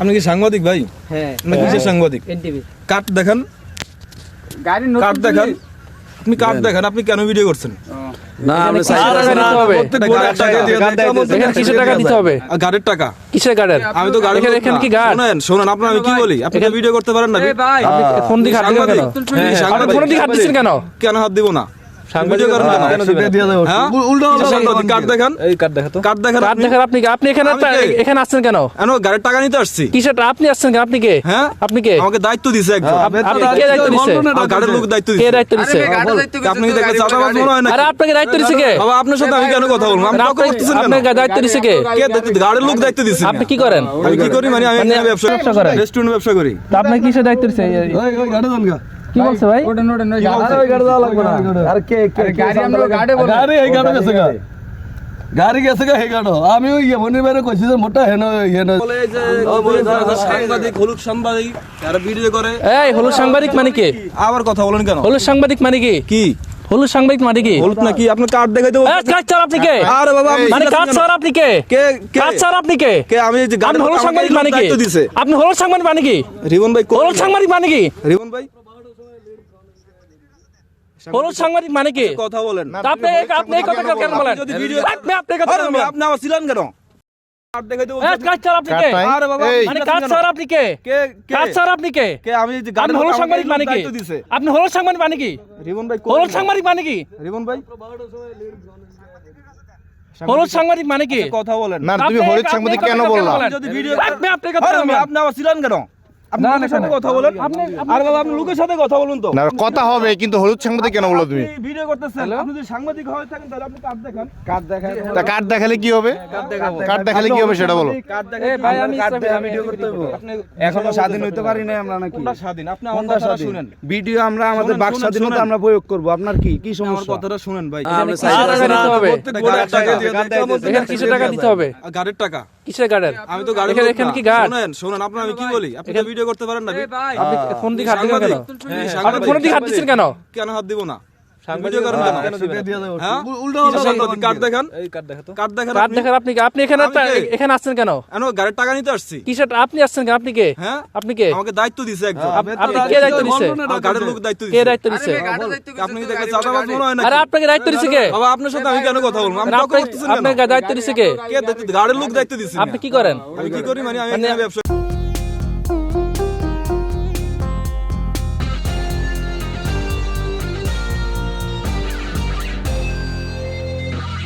আপনি কি সাংবাদিক ভাই? হ্যাঁ। আপনি কিসের সাংবাদিক? এনটিভি। কার্ড দেখান। গাড়ি কার্ড দেখান। আপনি কার্ড দেখান আপনি কেন ভিডিও করছেন? না আমরা কিসের টাকা দিতে হবে। গাড়ির টাকা দিয়ে দেয়। কিসের দিতে হবে? আর গাড়ির টাকা? কিসের গার্ডের আমি তো গাড়ি এখানে কি গার্ড শোনেন শোনেন আপনার আমি কি বলি? আপনি ভিডিও করতে পারেন না ভাই আপনি ফোন দিকে হাত কেন সাংবাদিক। হ্যাঁ, আপনি। ফোনের দিকে হাত দিচ্ছেন কেন? কেন হাত দিব না? ভিডিও করেন কেন হ্যাঁ? কার্ড আপনি। আপনি। এখানে এখানে আসছেন কেন? গাড়ির টাকা নিতে আসছি। কিসের আপনি আসছেন কেন? আপনি কে? হ্যাঁ? আপনি কে? আমাকে দায়িত্ব দিছে একজন। আপনি কে দায়িত্ব দিছে? গাড়ির লোক দায়িত্ব কে দায়িত্ব দিছে? আপনি মনে হয় না আরে আপনাকে দায়িত্ব দিছে কে? বাবা আপনার সাথে আমি কেন কথা বলব? আপনাকে দায়িত্ব দিছে কে? কে গাড়ির লোক দায়িত্ব দিছে। আপনি কি করেন? আমি কি করি? মানে আমি ব্যবসা করেন? রেস্টুরেন্ট ব্যবসা করি। তো আপনি কিসের দায়িত্ব দিছে? কি বলছে ভাই? ওটা নোটা নয় আর কে গাড়ি আমরা গাড়ি বলে গাড়ি এই গাড়ি গেছে গা। গাড়ি গেছে গা এই গাড়ো আমি ওই বাইরে কইছি যে মোটা হেন হেন। বলে যে সাংবাদিক হলুদ সাংবাদিক যারা ভিডিও করে। এই হলুদ সাংবাদিক মানে কি? আবার কথা বলেন কেন? হলুদ সাংবাদিক মানে কি? কি? হলুদ সাংবাদিক মানে কি? হলুদ নাকি? আপনি কার্ড দেখাই দেবো। এই, কাজ স্যার আপনি কে? আরে বাবা আপনি মানে কাজ স্যার আপনি কে? কে কাজ স্যার আপনি কে? কে আমি যে গাড়ির হলুদ সাংবাদিক মানে কি? দিছে। আপনি হলুদ সাংবাদিক মানে কি? রিবন ভাই হলুদ সাংবাদিক মানে কি? রিবন ভাই? হলুদ সাংবাদিক মানে কি? কথা বলেন। আপনি আপনি কথা কেন বলেন? যদি ভিডিও আপনি আপনি কথা কেন বলেন। আপনি আমার ছিলেন কেন? আপনি কে? আরে বাবা মানে সাংবাদিক মানে কি? মানে রিবন ভাই কোন- সাংবাদিক মানে কি? রিবন ভাই? হলুদ সাংবাদিক মানে কি? কথা বলেন। না তুমি হলুদ সাংবাদিক কেন কেন বললা? কথা কেন আপনি আমার ছিলেন কেন? আপনি না, লোকের না, সাথে কথা বলেন। আপনি- আর বাবা আপনি লোকের সাথে কথা বলুন তো। না কথা হবে কিন্তু হলুদ সাংবাদিক কেন বলল তুমি? ভিডিও করতেছেন। আপনি যদি সাংবাদিক হয়ে থাকেন তাহলে আপনি কার্ড দেখান। কার্ড দেখায় তা কার্ড দেখালে কি হবে? কার্ড দেখালে কি হবে সেটা বলো। কার্ড এই ভাই আমি কার্ড ইসলামী- দেয়া আমি ভিডিও ভিডিও করতে করতে আপনি এখনও স্বাধীন হইতে পারি না আমরা নাকি? কোনটা স্বাধীন? আপনি আমার কোনটা শুনেন। ভিডিও আমরা আমাদের বাক স্বাধীনতা আমরা প্রয়োগ করব। আপনার কি? কি আমার সমস্যা? কথাটা শুনেন ভাই। টাকা দিতে হবে। প্রত্যেক টাকা দিতে হবে। গাড়ির টাকা। কিসের গার্ডেন আমি তো গাড়ি এখানে এখানে কি গার্ড শুনেন শুনেন আপনি আমি কি বলি? আপনি তো ভিডিও করতে পারেন না। আপনি ফোন দিকে হাত দিলেন কেন? হ্যাঁ, আপনি সাংবাদিক। ফোনের হাত দিচ্ছেন কেন? কেন হাত দিব না? ভিডিও করেন কেন হ্যাঁ? কিসের সাংবাদিক? কার্ড দেখান। এই কার্ড দেখাতো কার্ড দেখান কার্ড আপনি। আপনি আপনি এখানে এখানে আসছেন কেন? কেন? গাড়ির টাকা নিতে আসছি। কিসের আপনি আসছেন কেন? আপনি কে? হ্যাঁ? আপনি কে? আমাকে দায়িত্ব দিছে একজন। আপনি কে দায়িত্ব দিচ্ছে গাড়ির লোক দায়িত্ব কে দায়িত্ব দিচ্ছে আপনি কি দেখে চাঁদাবাজ মনে হয় না আরে আপনাকে দায়িত্ব দিচ্ছে কে? বাবা আপনার সাথে আমি কেন কথা বলব? আমি আপনাকে দায়িত্ব দিচ্ছে কে? কে গাড়ির লোক দায়িত্ব দিছে আপনি কি করেন? আমি কি করি? মানে আমি ব্যবসা